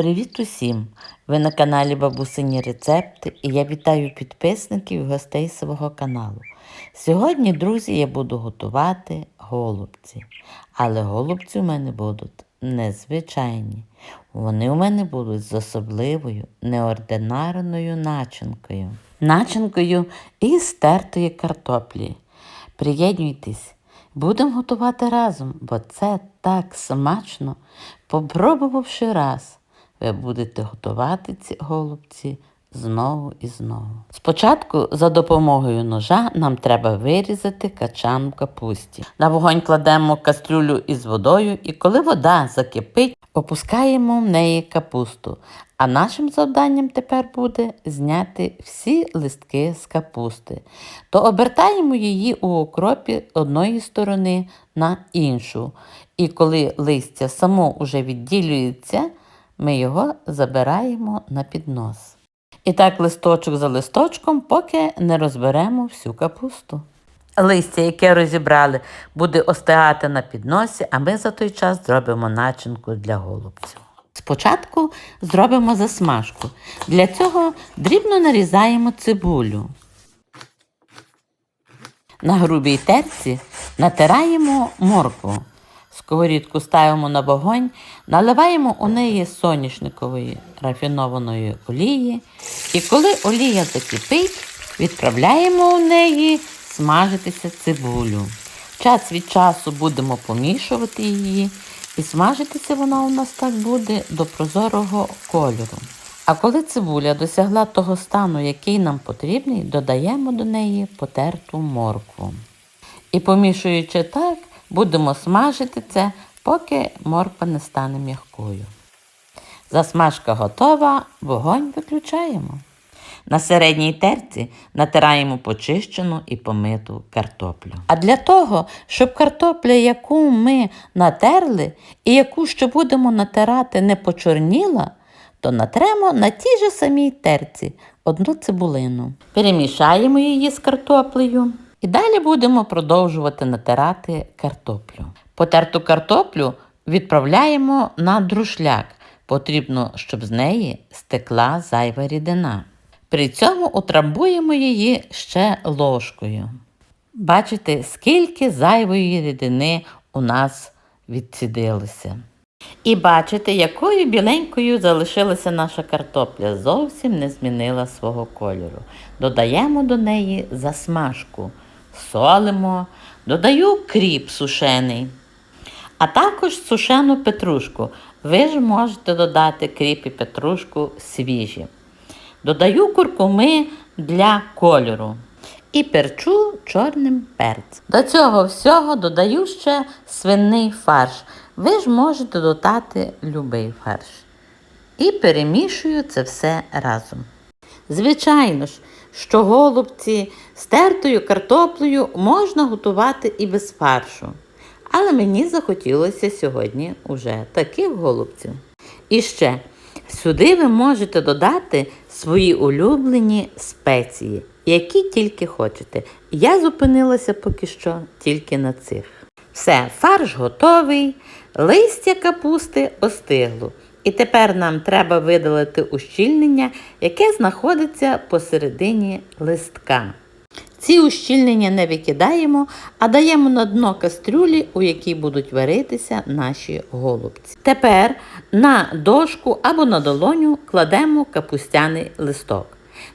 Привіт усім! Ви на каналі Бабусині Рецепти і я вітаю підписників і гостей свого каналу. Сьогодні, друзі, я буду готувати голубці. Але голубці у мене будуть незвичайні. Вони у мене будуть з особливою неординарною начинкою. Начинкою із стертої картоплі. Приєднуйтесь, будемо готувати разом, бо це так смачно. Попробувавши раз, ви будете готувати ці голубці знову і знову. Спочатку за допомогою ножа нам треба вирізати качан в капусті. На вогонь кладемо кастрюлю із водою, і коли вода закипить, опускаємо в неї капусту. А нашим завданням тепер буде зняти всі листки з капусти. То обертаємо її у окропі одної сторони на іншу. І коли листя само уже відділюється, ми його забираємо на піднос. І так листочок за листочком, поки не розберемо всю капусту. Листя, яке розібрали, буде остигати на підносі, а ми за той час зробимо начинку для голубців. Спочатку зробимо засмажку. Для цього дрібно нарізаємо цибулю. На грубій терці натираємо моркву. Сковорідку ставимо на вогонь, наливаємо у неї соняшникової рафінованої олії. І коли олія закипить, відправляємо у неї смажитися цибулю. Час від часу будемо помішувати її, і смажитися вона у нас так буде до прозорого кольору. А коли цибуля досягла того стану, який нам потрібний, додаємо до неї потерту моркву. І помішуючи так, будемо смажити це, поки морква не стане м'якою. Засмажка готова, вогонь виключаємо. На середній терці натираємо почищену і помиту картоплю. А для того, щоб картопля, яку ми натерли, і яку ще будемо натирати, не почорніла, то натремо на тій же самій терці одну цибулину. Перемішаємо її з картоплею. І далі будемо продовжувати натирати картоплю. Потерту картоплю відправляємо на друшляк. Потрібно, щоб з неї стекла зайва рідина. При цьому утрамбуємо її ще ложкою. Бачите, скільки зайвої рідини у нас відцідилося. І бачите, якою біленькою залишилася наша картопля, зовсім не змінила свого кольору. Додаємо до неї засмажку, солимо, додаю кріп сушений, а також сушену петрушку. Ви ж можете додати кріп і петрушку свіжі. Додаю куркуми для кольору і перчу чорним перцем. До цього всього додаю ще свинний фарш. Ви ж можете додати любий фарш. І перемішую це все разом. Звичайно ж, що голубці з тертою картоплею можна готувати і без фаршу. Але мені захотілося сьогодні уже таких голубців. І ще сюди ви можете додати свої улюблені спеції, які тільки хочете. Я зупинилася поки що тільки на цих. Все, фарш готовий, листя капусти остигло. І тепер нам треба видалити ущільнення, яке знаходиться посередині листка. Ці ущільнення не викидаємо, а даємо на дно кастрюлі, у якій будуть варитися наші голубці. Тепер на дошку або на долоню кладемо капустяний листок.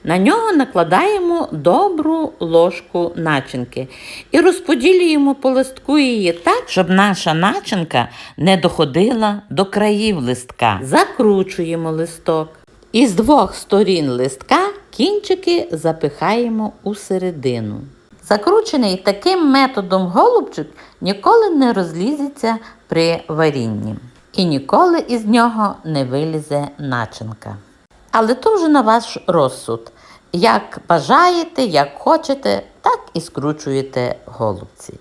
На нього накладаємо добру ложку начинки і розподілюємо по листку її так, щоб наша начинка не доходила до країв листка. Закручуємо листок. І з двох сторін листка кінчики запихаємо у середину. Закручений таким методом голубчик ніколи не розлізеться при варінні. І ніколи із нього не вилізе начинка. Але то вже на ваш розсуд. Як бажаєте, як хочете, так і скручуєте голубці.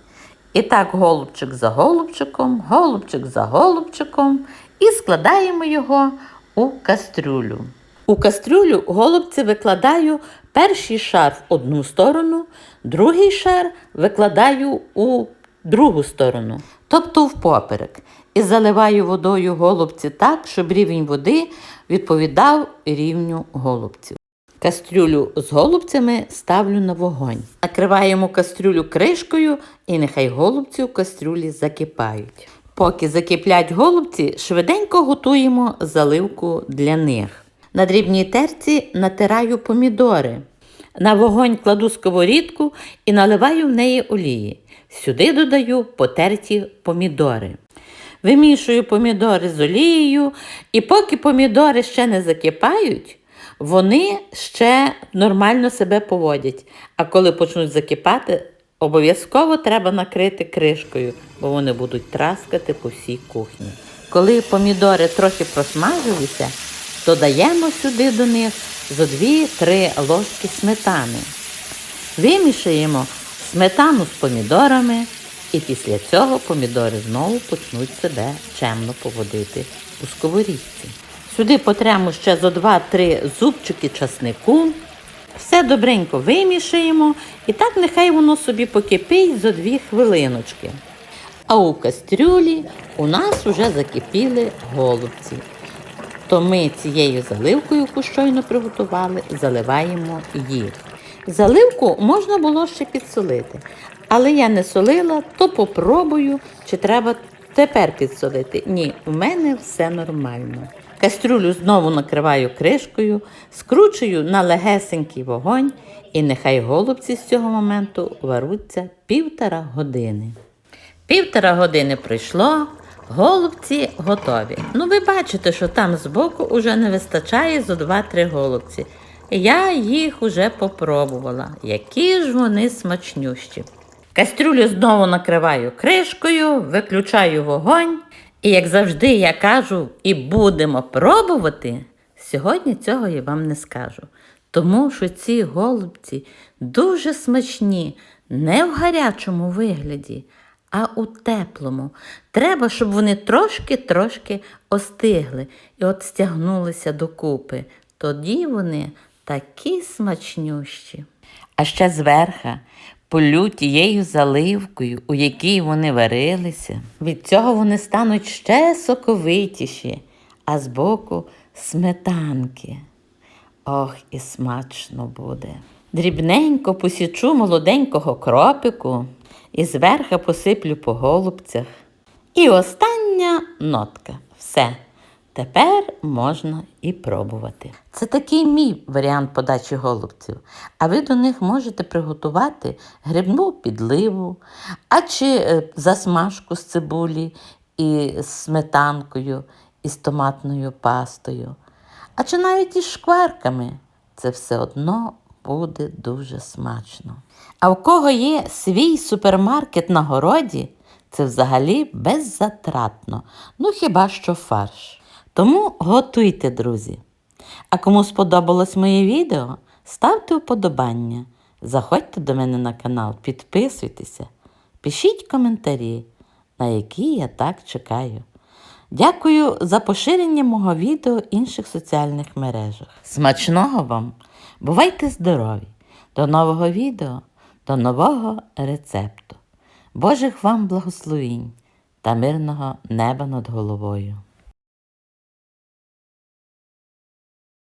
І так голубчик за голубчиком, голубчик за голубчиком і складаємо його у кастрюлю. У кастрюлю голубці викладаю перший шар в одну сторону, другий шар викладаю у другу сторону, тобто впоперек. і заливаю водою голубці так, щоб рівень води відповідав рівню голубців. Кастрюлю з голубцями ставлю на вогонь. Накриваємо кастрюлю кришкою і нехай голубці у кастрюлі закипають. Поки закиплять голубці, швиденько готуємо заливку для них. На дрібній терці натираю помідори. На вогонь кладу сковорідку і наливаю в неї олії. Сюди додаю потерті помідори. Вимішую помідори з олією, і поки помідори ще не закипають, вони ще нормально себе поводять. А коли почнуть закипати, обов'язково треба накрити кришкою, бо вони будуть траскати по всій кухні. Коли помідори трохи просмажилися, додаємо сюди до них зо 2-3 ложки сметани. Вимішаємо сметану з помідорами, і після цього помідори знову почнуть себе чемно поводити у сковорідці. Сюди потремо ще зо 2-3 зубчики часнику. Все добренько вимішаємо і так нехай воно собі покипить за 2 хвилиночки. А у кастрюлі у нас вже закипіли голубці. То ми цією заливкою, яку щойно приготували, заливаємо їх. Заливку можна було ще підсолити, але я не солила, то попробую, чи треба тепер підсолити. Ні, в мене все нормально. Кастрюлю знову накриваю кришкою, скручую на легесенький вогонь, і нехай голубці з цього моменту варуться півтора години. Півтора години пройшло, голубці готові. Ну, ви бачите, що там збоку уже не вистачає зо 2-3 голубці. Я їх уже попробувала. Які ж вони смачнющі. Кастрюлю знову накриваю кришкою, виключаю вогонь. І як завжди я кажу, і будемо пробувати. Сьогодні цього я вам не скажу. Тому що ці голубці дуже смачні, не в гарячому вигляді, а у теплому. Треба, щоб вони трошки-трошки остигли і от стягнулися докупи. Тоді вони такі смачнющі. А ще зверха полю тією заливкою, у якій вони варилися. Від цього вони стануть ще соковитіші, а збоку сметанки. Ох, і смачно буде. Дрібненько посічу молоденького кропику і зверха посиплю по голубцях. І остання нотка. Все. Тепер можна і пробувати. Це такий мій варіант подачі голубців. А ви до них можете приготувати грибну підливу, а чи е, засмажку з цибулі і з сметанкою, і з томатною пастою, а чи навіть із шкварками. Це все одно буде дуже смачно. А в кого є свій супермаркет на городі, це взагалі беззатратно, ну хіба що фарш. Тому готуйте, друзі. А кому сподобалось моє відео, ставте вподобання, заходьте до мене на канал, підписуйтеся, пишіть коментарі, на які я так чекаю. Дякую за поширення мого відео в інших соціальних мережах. Смачного вам! Бувайте здорові! До нового відео, до нового рецепту. Божих вам благословінь та мирного неба над головою!